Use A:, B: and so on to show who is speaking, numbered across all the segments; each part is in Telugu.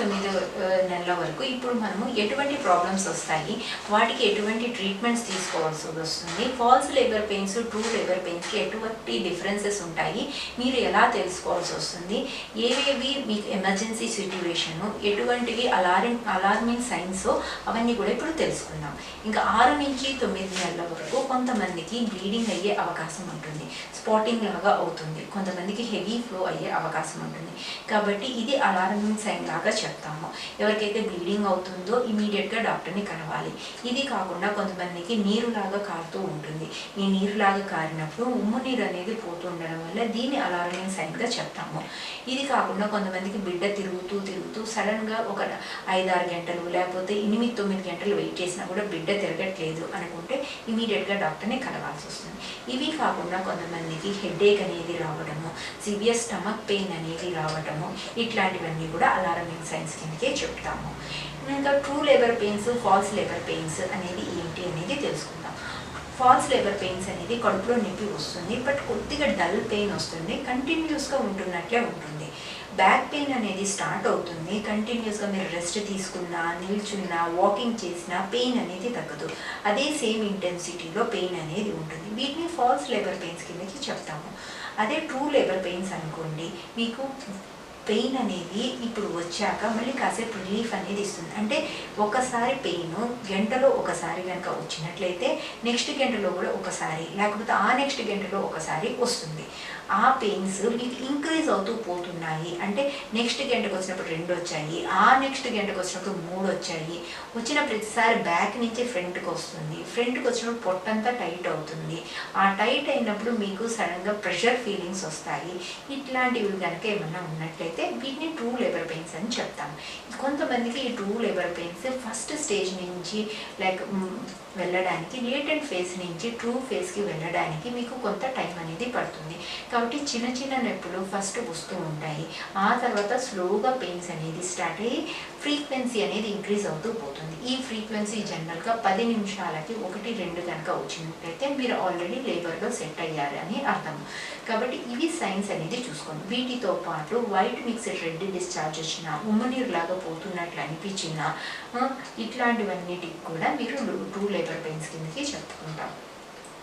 A: తొమ్మిది నెలల వరకు ఇప్పుడు మనము ఎటువంటి ప్రాబ్లమ్స్ వస్తాయి వాటికి ఎటువంటి ట్రీట్మెంట్స్ తీసుకోవాల్సి వస్తుంది false labour pains true labour పెయిన్స్కి ఎటువంటి డిఫరెన్సెస్ ఉంటాయి మీరు ఎలా తెలుసుకోవాల్సి వస్తుంది ఏవేవి మీకు ఎమర్జెన్సీ సిచ్యువేషన్ ఎటువంటివి అలారింగ్ అలార్మింగ్ సైన్స్ అవన్నీ కూడా ఇప్పుడు తెలుసుకుందాం. ఇంకా ఆరు నుంచి తొమ్మిది నెలల వరకు కొంతమందికి బ్లీడింగ్ అయ్యే అవకాశం ఉంటుంది స్పాటింగ్ లాగా అవుతుంది కొంతమందికి హెవీ ఫ్లో అయ్యే అవకాశం ఉంటుంది. కాబట్టి ఇది అలార్మింగ్ సైన్ లాగా చెప్తాము ఎవరికైతే బ్లీడింగ్ అవుతుందో ఇమీడియట్గా డాక్టర్ని కలవాలి. ఇది కాకుండా కొంతమందికి నీరులాగా కారుతూ ఉంటుంది. ఈ నీరులాగా కారినప్పుడు ఉమ్ము నీరు అనేది పోతూ ఉండడం వల్ల దీన్ని అలార్మింగ్ సైన్గా చెప్తాము. ఇది కాకుండా కొంతమందికి బిడ్డ తిరుగుతూ తిరుగుతూ సడన్గా ఒక ఐదారు గంటలు లేకపోతే ఎనిమిది తొమ్మిది గంటలు వెయిట్ చేసినా కూడా బిడ్డ తిరగట్లేదు అనుకుంటే ఇమీడియట్గా డాక్టర్ని కలవాల్సి వస్తుంది. ఇవి కాకుండా కొంతమందికి హెడేక్ అనేది రావడము సివియర్ స్టమక్ పెయిన్ అనేది రావడము ఇట్లాంటివన్నీ కూడా అలారమింగ్ సైన్ కిందకే చెప్తాము. ఇంకా true labour pains false labour pains అనేది ఏంటి అనేది తెలుసుకుందాం. ఫాల్స్ లేబర్ పెయిన్స్ అనేది కడుపులో నొప్పి వస్తుంది బట్ కొద్దిగా డల్ పెయిన్ వస్తుంది కంటిన్యూస్గా ఉంటున్నట్లే ఉంటుంది. బ్యాక్ పెయిన్ అనేది స్టార్ట్ అవుతుంది కంటిన్యూస్గా మీరు రెస్ట్ తీసుకున్నా నిల్చున్నా వాకింగ్ చేసినా పెయిన్ అనేది తగ్గదు. అదే సేమ్ ఇంటెన్సిటీలో పెయిన్ అనేది ఉంటుంది. వీటిని ఫాల్స్ లేబర్ పెయిన్స్ కిందకి చెప్తాము. అదే ట్రూ లేబర్ పెయిన్స్ అనుకోండి మీకు పెయిన్ అనేది ఇప్పుడు వచ్చాక మళ్ళీ కాసేపు రిలీఫ్ అనేది ఇస్తుంది. అంటే ఒకసారి పెయిన్ గంటలో ఒకసారి కనుక వచ్చినట్లయితే నెక్స్ట్ గంటలో కూడా ఒకసారి లేకపోతే ఆ నెక్స్ట్ గంటలో ఒకసారి వస్తుంది. ఆ పెయిన్స్ మీకు ఇంక్రీజ్ అవుతూ పోతున్నాయి. అంటే నెక్స్ట్ గంటకు వచ్చినప్పుడు రెండు వచ్చాయి ఆ నెక్స్ట్ గంటకు వచ్చినప్పుడు మూడు వచ్చాయి. వచ్చిన ప్రతిసారి బ్యాక్ నుంచి ఫ్రంట్కి వస్తుంది. ఫ్రంట్కి వచ్చినప్పుడు పొట్టంతా టైట్ అవుతుంది. ఆ టైట్ అయినప్పుడు మీకు సడన్గా ప్రెషర్ ఫీలింగ్స్ వస్తాయి. ఇట్లాంటివి కనుక ఏమన్నా ఉన్నట్లయితే వీటిని ట్రూ లేబర్ పెయిన్స్ అని చెప్తాం. కొంతమందికి ఈ true labour pains first stage నుంచి లైక్ వెళ్ళడానికి లేటెంట్ ఫేజ్ నుంచి ట్రూ ఫేజ్కి వెళ్ళడానికి మీకు కొంత టైం అనేది పడుతుంది. కాబట్టి చిన్న చిన్న నొప్పులు ఫస్ట్ వస్తూ ఉంటాయి. ఆ తర్వాత స్లోగా పెయిన్స్ అనేది స్టార్ట్ అయ్యి ఫ్రీక్వెన్సీ అనేది ఇంక్రీజ్ అవుతూ పోతుంది. ఈ ఫ్రీక్వెన్సీ జనరల్గా పది నిమిషాలకి ఒకటి రెండు కనుక వచ్చినట్లయితే మీరు ఆల్రెడీ లేబర్లో సెట్ అయ్యారు అని అర్థం. కాబట్టి ఇవి సైన్స్ అనేది చూసుకోండి. వీటితో పాటు వైట్ మిక్స్డ్ రెడ్ డిశ్చార్జ్ వచ్చినా ఉమ్మనీరు లాగా పోతున్నట్లు అనిపించినా ఇట్లాంటివన్నిటికి కూడా మీరు ట్రూ లేబర్ పెయిన్స్ కిందకి చెప్పుకుంటాం.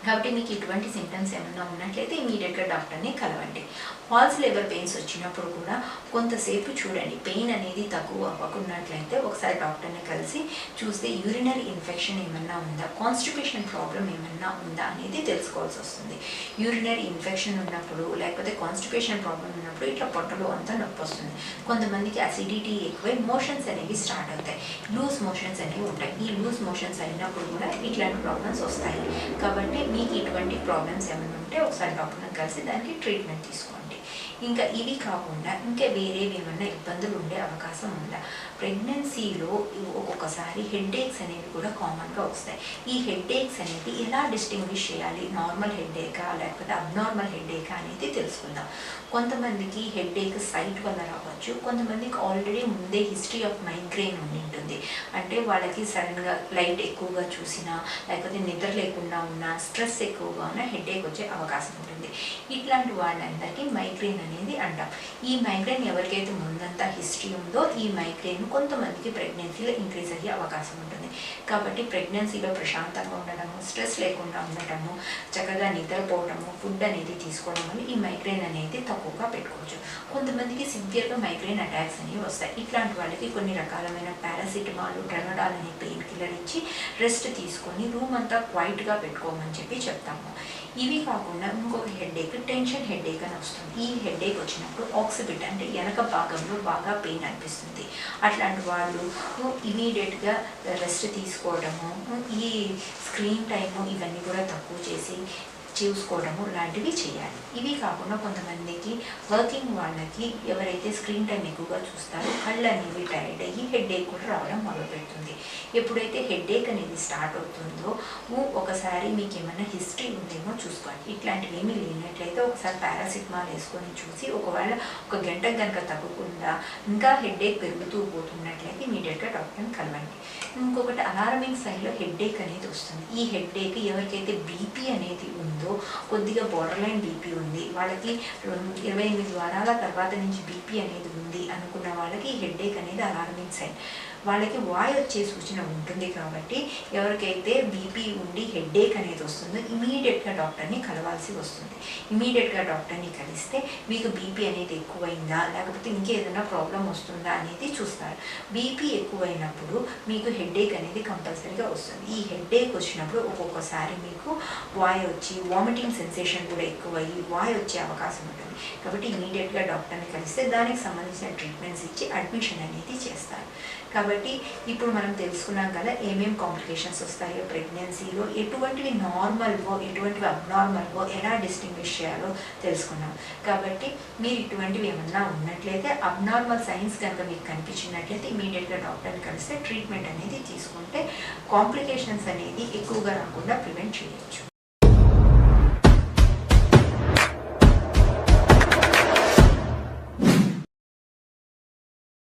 A: కాబట్టి మీకు ఇటువంటి సింటమ్స్ ఏమైనా ఉన్నట్లయితే ఇమీడియట్గా డాక్టర్ని కలవండి. ఫాల్స్ లేబర్ పెయిన్స్ వచ్చినప్పుడు కూడా కొంతసేపు చూడండి. పెయిన్ అనేది తక్కువ అవ్వకున్నట్లయితే ఒకసారి డాక్టర్ని కలిసి చూస్తే యూరినరీ ఇన్ఫెక్షన్ ఏమన్నా ఉందా? కాన్స్టిపేషన్ ప్రాబ్లం ఏమన్నా ఉందా అనేది తెలుసుకోవాల్సి వస్తుంది. యూరినరీ ఇన్ఫెక్షన్ ఉన్నప్పుడు లేకపోతే కాన్స్టిపేషన్ ప్రాబ్లం ఉన్నప్పుడు ఇట్లా పొట్టలో అంతా నొప్పి వస్తుంది. కొంతమందికి అసిడిటీ ఎక్కువై మోషన్స్ అనేవి స్టార్ట్ అవుతాయి. లూజ్ మోషన్స్ అనేవి ఉంటాయి. ఈ లూజ్ మోషన్స్ అయినప్పుడు కూడా ఇట్లాంటి ప్రాబ్లమ్స్ వస్తాయి. కాబట్టి మీకు ఇటువంటి ప్రాబ్లమ్స్ ఏమైనా ఉంటే ఒకసారి డాక్టర్ని కలిసి దానికి ట్రీట్మెంట్ తీసుకోండి. ఇంకా ఇవి కాకుండా ఇంకా వేరేవి ఏమన్నా ఇబ్బందులు ఉండే అవకాశం ఉందా ప్రెగ్నెన్సీలో ఒక్కొక్కసారి హెడ్ఏక్స్ అనేవి కూడా కామన్గా వస్తాయి. ఈ హెడ్ఏక్స్ అనేది ఎలా డిస్టింగ్విష్ చేయాలి? నార్మల్ హెడ్ఏకా లేకపోతే అబ్నార్మల్ హెడ్ఏకా అనేది తెలుసుకుందాం. కొంతమందికి హెడ్ఏక్ సైట్ వల్ల రావచ్చు. కొంతమందికి ఆల్రెడీ ముందే హిస్టరీ ఆఫ్ మైగ్రెయిన్ ఉండి ఉంటుంది. అంటే వాళ్ళకి సడన్గా లైట్ ఎక్కువగా చూసినా లేకపోతే నిద్ర లేకుండా ఉన్నా స్ట్రెస్ ఎక్కువగా ఉన్నా హెడేక్ వచ్చే అవకాశం ఉంటుంది. ఇట్లాంటి వాళ్ళందరికీ మైగ్రెయిన్ అనేది అంటాం. ఈ మైగ్రేన్ ఎవరికైతే ముందంతా హిస్టరీ ఉందో ఈ మైగ్రేన్ కొంతమందికి ప్రెగ్నెన్సీలో ఇంక్రీజ్ అయ్యే అవకాశం ఉంటుంది. కాబట్టి ప్రెగ్నెన్సీలో ప్రశాంతంగా ఉండడము స్ట్రెస్ లేకుండా ఉండటము చక్కగా నిద్రపోవడము ఫుడ్ అనేది తీసుకోవడం వల్ల ఈ మైగ్రేన్ అనేది తక్కువగా పెట్టుకోవచ్చు. కొంతమందికి సివియర్గా మైగ్రేన్ అటాక్స్ అనేవి వస్తాయి. ఇట్లాంటి వాళ్ళకి కొన్ని రకాలమైన పారాసిటమాల్ ట్రెనడాల్ అనే పెయిన్ కిల్లర్ ఇచ్చి రెస్ట్ తీసుకొని రూమ్ అంతా క్వైట్గా పెట్టుకోమని చెప్పి చెప్తాము. ఇవి కాకుండా ఇంకొక హెడేక్ టెన్షన్ హెడేక్ అని వస్తుంది. ఈ హెడేక్ వచ్చినప్పుడు ఆక్సిబిట్ అంటే వెనక భాగంలో బాగా పెయిన్ అనిపిస్తుంది. అట్లాంటి వాళ్ళు ఇమీడియట్గా రెస్ట్ తీసుకోవడము ఈ స్క్రీన్ టైము ఇవన్నీ కూడా తక్కువ చేసి చూసుకోవడము లాంటివి చేయాలి. ఇవి కాకుండా కొంతమందికి వర్కింగ్ వాళ్ళకి ఎవరైతే స్క్రీన్ టైం ఎక్కువగా చూస్తారో కళ్ళు అనేవి టైర్డ్ అయ్యి హెడేక్ కూడా రావడం మొదలుపెడుతుంది. ఎప్పుడైతే హెడేక్ అనేది స్టార్ట్ అవుతుందో ఒకసారి మీకు ఏమైనా హిస్టరీ ఉందేమో చూసుకోండి. ఇట్లాంటివి ఏమీ లేనట్లయితే ఒకసారి పారాసిటమాల్ వేసుకొని చూసి ఒకవేళ ఒక గంట కనుక తగ్గకుండా ఇంకా హెడేక్ పెరుగుతూ పోతున్నట్లయితే ఇమీడియట్గా డాక్టర్ని కలవండి. ఇంకొకటి అలారమింగ్ సైన్లో హెడేక్ అనేది వస్తుంది. ఈ హెడేక్ ఎవరికైతే బీపీ అనేది ఉందో కొద్దిగా బోర్డర్ లైన్ బీపీ ఉంది వాళ్ళకి రెండు- ఇరవై ఎనిమిది వారాల తర్వాత నుంచి బీపీ అనేది ఉంది అనుకున్న వాళ్ళకి హెడ్ఏక్ అనేది అలార్మింగ్ సైన్ వాళ్ళకి వాయు వచ్చే సూచన ఉంటుంది కాబట్టి ఎవరికైతే బీపీ ఉండి హెడ్ఏక్ అనేది వస్తుందో ఇమీడియట్గా డాక్టర్ని కలవాల్సి వస్తుంది. ఇమీడియట్ ఇమీడియట్గా డాక్టర్ని కలిస్తే మీకు బీపీ అనేది ఎక్కువైందా? లేకపోతే ఇంకేదైనా ప్రాబ్లం వస్తుందా అనేది చూస్తారు. బీపీ ఎక్కువైనప్పుడు మీకు హెడ్ఏక్ అనేది కంపల్సరీగా వస్తుంది. ఈ హెడ్ఏక్ వచ్చినప్పుడు ఒక్కొక్కసారి మీకు వాయ్ వచ్చి వామిటింగ్ సెన్సేషన్ కూడా ఎక్కువయ్యి వాయ్ వచ్చే అవకాశం ఉంటుంది. కాబట్టి ఇమీడియట్గా డాక్టర్ని కలిస్తే దానికి సంబంధించిన ట్రీట్మెంట్స్ ఇచ్చి అడ్మిషన్ అనేది చేస్తారు. కాబట్టి ఇప్పుడు మనం తెలుసుకున్నాం కదా ఏమేం కాంప్లికేషన్స్ వస్తాయో ప్రెగ్నెన్సీలో ఎటువంటివి నార్మల్వో ఎటువంటివి అబ్నార్మల్వో ఎలా డిస్టింగ్విష్ చేయాలో తెలుసుకున్నాం. కాబట్టి మీరు ఇటువంటివి ఏమన్నా ఉన్నట్లయితే అబ్నార్మల్ సైన్స్ కనుక మీకు కనిపించినట్లయితే ఇమీడియట్గా డాక్టర్ని కలిస్తే ట్రీట్మెంట్ అనేది తీసుకుంటే కాంప్లికేషన్స్ అనేది ఎక్కువగా రాకుండా ప్రివెంట్ చేయొచ్చు.